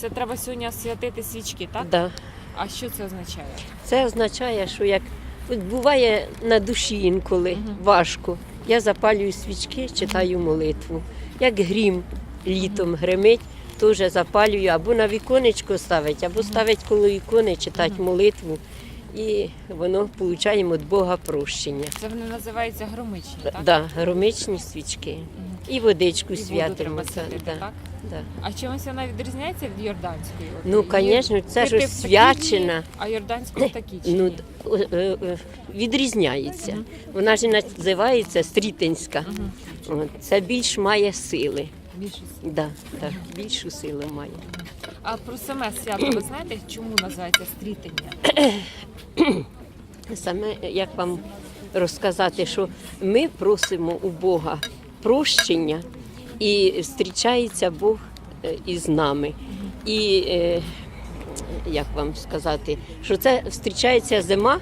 Це треба сьогодні освятити свічки, так? Да. А що це означає? Це означає, що як от буває на душі інколи Мгм. важко. Я запалюю свічки, читаю молитву. Як грім літом гримить, теж запалюю або на віконечко ставить, або ставить коло ікони, читати Мгм. молитву. І воно получаємо від Бога прощення. Це вони називаються громичні, так? Да, громичні свічки. Мгм. І водичку святимо. це, да, так? да. А чимось вона відрізняється від йорданської? От Ну, є звісно, це ж в дні. А йорданська такі чи Ну, ні? д- е, е, відрізняється. Вона ж і називається стрітинська. От, Це більш має сили. Більше. Да, так, більшу силу має. А про саме свято ви знаєте, чому називається стрітення? Саме як вам розказати, що ми просимо у Бога прощення і зустрічається Бог е, із нами. І е, як вам сказати, що це зустрічається зима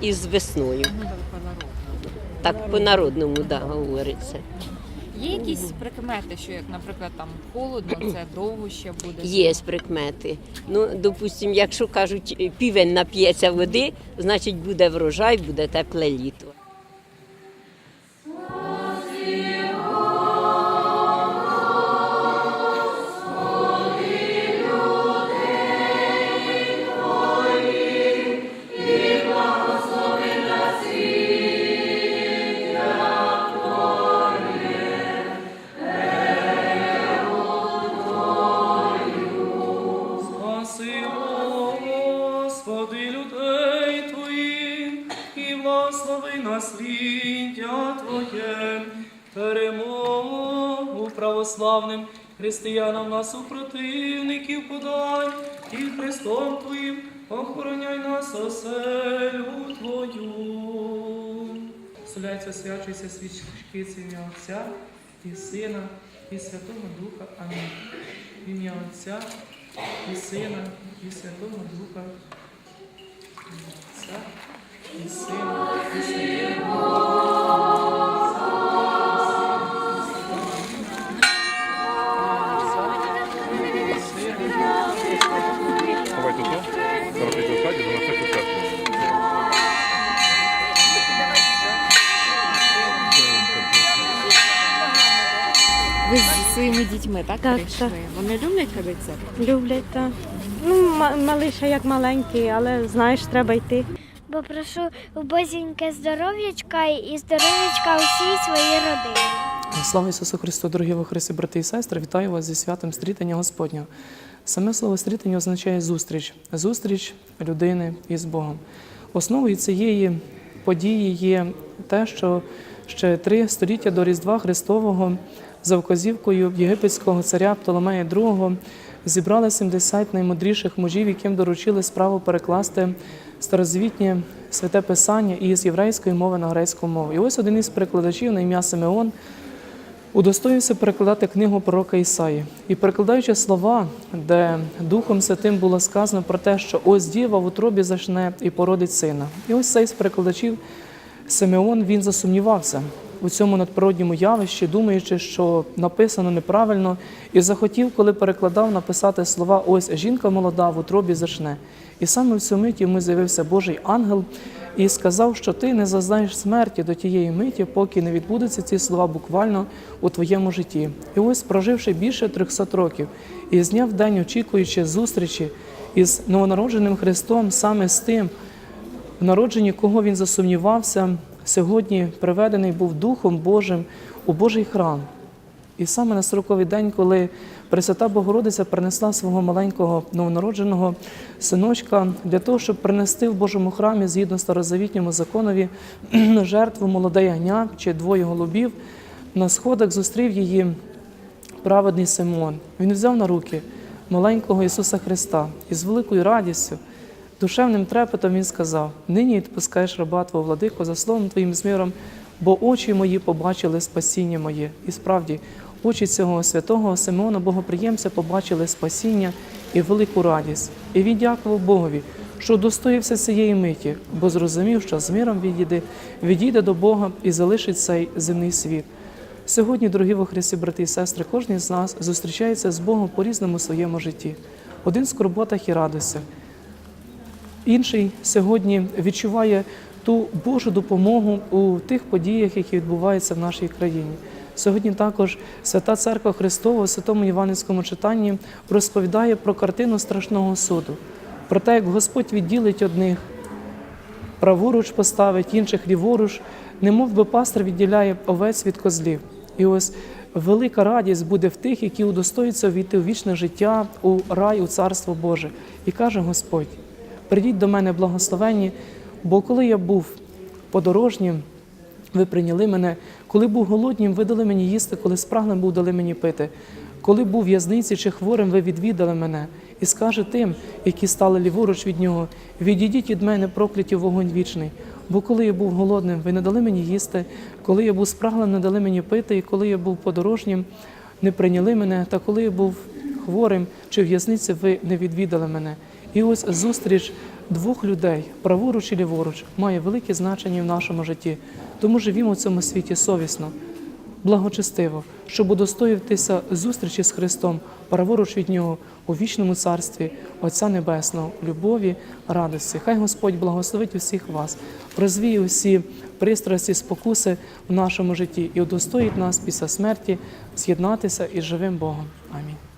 із весною. Так по-народному да, говориться. Є якісь прикмети, що як, наприклад, там холодно, це довго ще буде? Є прикмети. Ну, допустимо, якщо кажуть, півень нап'ється води, значить буде врожай, буде тепле літо. Православним християнам нас у противників подай, і Христом Твоїм охороняй нас оселю Твою. Соляться, свячуються свічки ім'я Отця і Сина, і Святого Духа. Амінь. В ім'я Отця і Сина, і Святого Духа. Ім'я Отця і Сина, і Святого своїми дітьми так, Так, прийшли? так. Вони люблять ходити в церкву? Люблять, так. Ну, ма- малиша як маленький, але знаєш, треба йти. Бо прошу у Бозіньке здоров'ячка і здоров'ячка усій своїй родині. Слава Ісусу Христу, дорогі во Христі, брати і сестри, вітаю вас зі святом стрітання Господнього. Саме слово стрітання означає зустріч, зустріч людини із Богом. Основою цієї події є те, що ще три століття до Різдва Христового за вказівкою єгипетського царя Птоломея II зібрали 70 наймудріших мужів, яким доручили справу перекласти старозвітнє святе писання із єврейської мови на грецьку мову. І ось один із перекладачів на ім'я Симеон удостоївся перекладати книгу пророка Ісаї. І перекладаючи слова, де Духом Святим було сказано про те, що ось діва в утробі зашне і породить сина. І ось цей з перекладачів Симеон він засумнівався у цьому надприродньому явищі, думаючи, що написано неправильно, і захотів, коли перекладав, написати слова Ось жінка молода в утробі зашне. І саме в цю мить йому з'явився Божий ангел і сказав, що ти не зазнаєш смерті до тієї миті, поки не відбудуться ці слова буквально у твоєму житті. І ось, проживши більше 300 років, і з дня в день очікуючи зустрічі із новонародженим Христом, саме з тим, в народженні кого він засумнівався, сьогодні приведений був Духом Божим у Божий храм. І саме на сороковий день, коли Пресвята Богородиця принесла свого маленького новонародженого синочка для того, щоб принести в Божому храмі згідно старозавітньому законові жертву молоде ягня чи двоє голубів, на сходах зустрів її праведний Симон. Він взяв на руки маленького Ісуса Христа і з великою радістю, душевним трепетом Він сказав: Нині відпускаєш раба Твого владико за словом Твоїм з миром, бо очі мої побачили спасіння моє. І справді, очі цього святого Симеона Богоприємця побачили спасіння і велику радість. І він дякував Богові, що достоївся цієї миті, бо зрозумів, що з миром відійде, відійде до Бога і залишить цей земний світ. Сьогодні, дорогі во Христі, брати і сестри, кожен з нас зустрічається з Богом по різному своєму житті. один в скорботах і радостях. Інший сьогодні відчуває ту Божу допомогу у тих подіях, які відбуваються в нашій країні. Сьогодні також Свята Церква Христова у Святому Іванівському читанні розповідає про картину страшного суду, про те, як Господь відділить одних, праворуч поставить, інших ліворуч, немов би пастор відділяє овець від козлів. І ось велика радість буде в тих, які удостоюються війти у вічне життя, у рай, у царство Боже. І каже Господь: прийдіть до мене благословенні, бо коли я був подорожнім, ви прийняли мене, коли був голоднім, ви дали мені їсти, коли спраглим був, дали мені пити. Коли був в'язниці чи хворим, ви відвідали мене, і скаже тим, які стали ліворуч від нього: відійдіть від мене, прокляті вогонь вічний. Бо коли я був голодним, ви не дали мені їсти, коли я був спраглим, не дали мені пити, і коли я був подорожнім, не прийняли мене, та коли я був хворим чи в'язниці, ви не відвідали мене. І ось зустріч двох людей, праворуч і ліворуч, має велике значення в нашому житті. Тому живімо в цьому світі совісно, благочестиво, щоб удостоїтися зустрічі з Христом, праворуч від Нього у вічному царстві Отця Небесного, любові, радості. Хай Господь благословить усіх вас, розвіє усі пристрасті, спокуси в нашому житті і удостоїть нас після смерті з'єднатися із живим Богом. Амінь.